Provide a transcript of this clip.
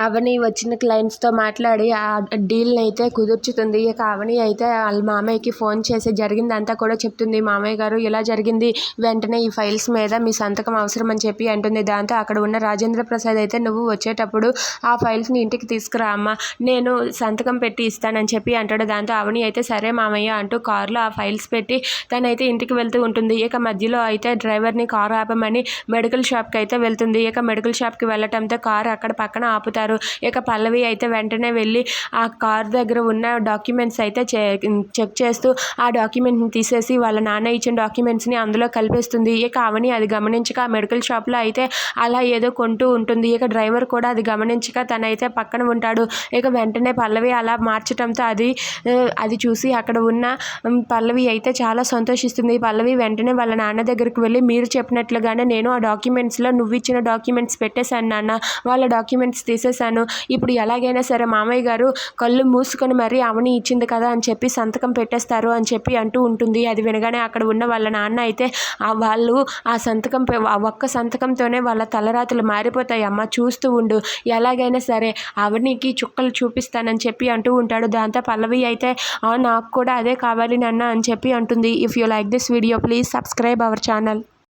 అవని వచ్చిన క్లయింట్స్తో మాట్లాడి ఆ డీల్ని అయితే కుదుర్చుతుంది. ఇక అవని అయితే వాళ్ళ మామయ్యకి ఫోన్ చేసి జరిగిందంతా కూడా చెప్తుంది. మామయ్య గారు ఇలా జరిగింది? వెంటనే ఈ ఫైల్స్ మీద మీ సంతకం అవసరం అని చెప్పి అంటుంది. దాంతో అక్కడ ఉన్న రాజేంద్ర ప్రసాద్ అయితే నువ్వు వచ్చేటప్పుడు ఆ ఫైల్స్ని ఇంటికి తీసుకురా అమ్మ. నేను సంతకం పెట్టి ఇస్తానని చెప్పి అంటాడు. దాంతో అవని అయితే సరే మామయ్య అంటూ కారులో ఆ ఫైల్స్ పెట్టి తనైతే ఇంటికి వెళ్తూ ఉంటుంది. ఇక మధ్యలో అయితే డ్రైవర్ని కారు ఆపమని మెడికల్ షాప్కి అయితే వెళ్తుంది. ఇక మెడికల్ షాప్కి వెళ్ళటంతో కారు అక్కడ పక్కన ఆపుతారు. ఇక పల్లవి అయితే వెంటనే వెళ్ళి ఆ కార్ దగ్గర ఉన్న డాక్యుమెంట్స్ అయితే చె చెక్ చేస్తూ ఆ డాక్యుమెంట్ని తీసేసి వాళ్ళ నాన్న ఇచ్చిన డాక్యుమెంట్స్ని అందులో కలిపేస్తుంది. ఇక అవని అది గమనించక ఆ మెడికల్ షాప్లో అయితే అలా ఏదో కొంటూ ఉంటుంది. ఇక డ్రైవర్ కూడా అది గమనించక తనైతే పక్కన ఉంటాడు. ఇక వెంటనే పల్లవి అలా మార్చడంతో అది అది చూసి అక్కడ ఉన్న పల్లవి అయితే చాలా సంతోషిస్తుంది. పల్లవి వెంటనే వాళ్ళ నాన్న దగ్గరికి వెళ్ళి మీరు చెప్పినట్లుగానే నేను ఆ డాక్యుమెంట్స్లో నువ్వు ఇచ్చిన డాక్యుమెంట్స్ పెట్టేశాను నాన్న. వాళ్ళ డాక్యుమెంట్స్ తీసేసి చేశాను. ఇప్పుడు ఎలాగైనా సరే మామయ్య గారు కళ్ళు మూసుకొని మరీ అవని ఇచ్చింది కదా అని చెప్పి సంతకం పెట్టేస్తారు అని చెప్పి అంటూ ఉంటుంది. అది వినగానే అక్కడ ఉన్న వాళ్ళ నాన్న అయితే ఆ వాళ్ళు ఆ సంతకం ఆ ఒక్క సంతకంతోనే వాళ్ళ తలరాతలు మారిపోతాయి. అమ్మ చూస్తూ ఉండు. ఎలాగైనా సరే అవనికి చుక్కలు చూపిస్తానని చెప్పి అంటూ ఉంటాడు. దాంతో పల్లవి అయితే నాకు కూడా అదే కావాలి నాన్న అని చెప్పి అంటుంది. If you like this video please subscribe our channel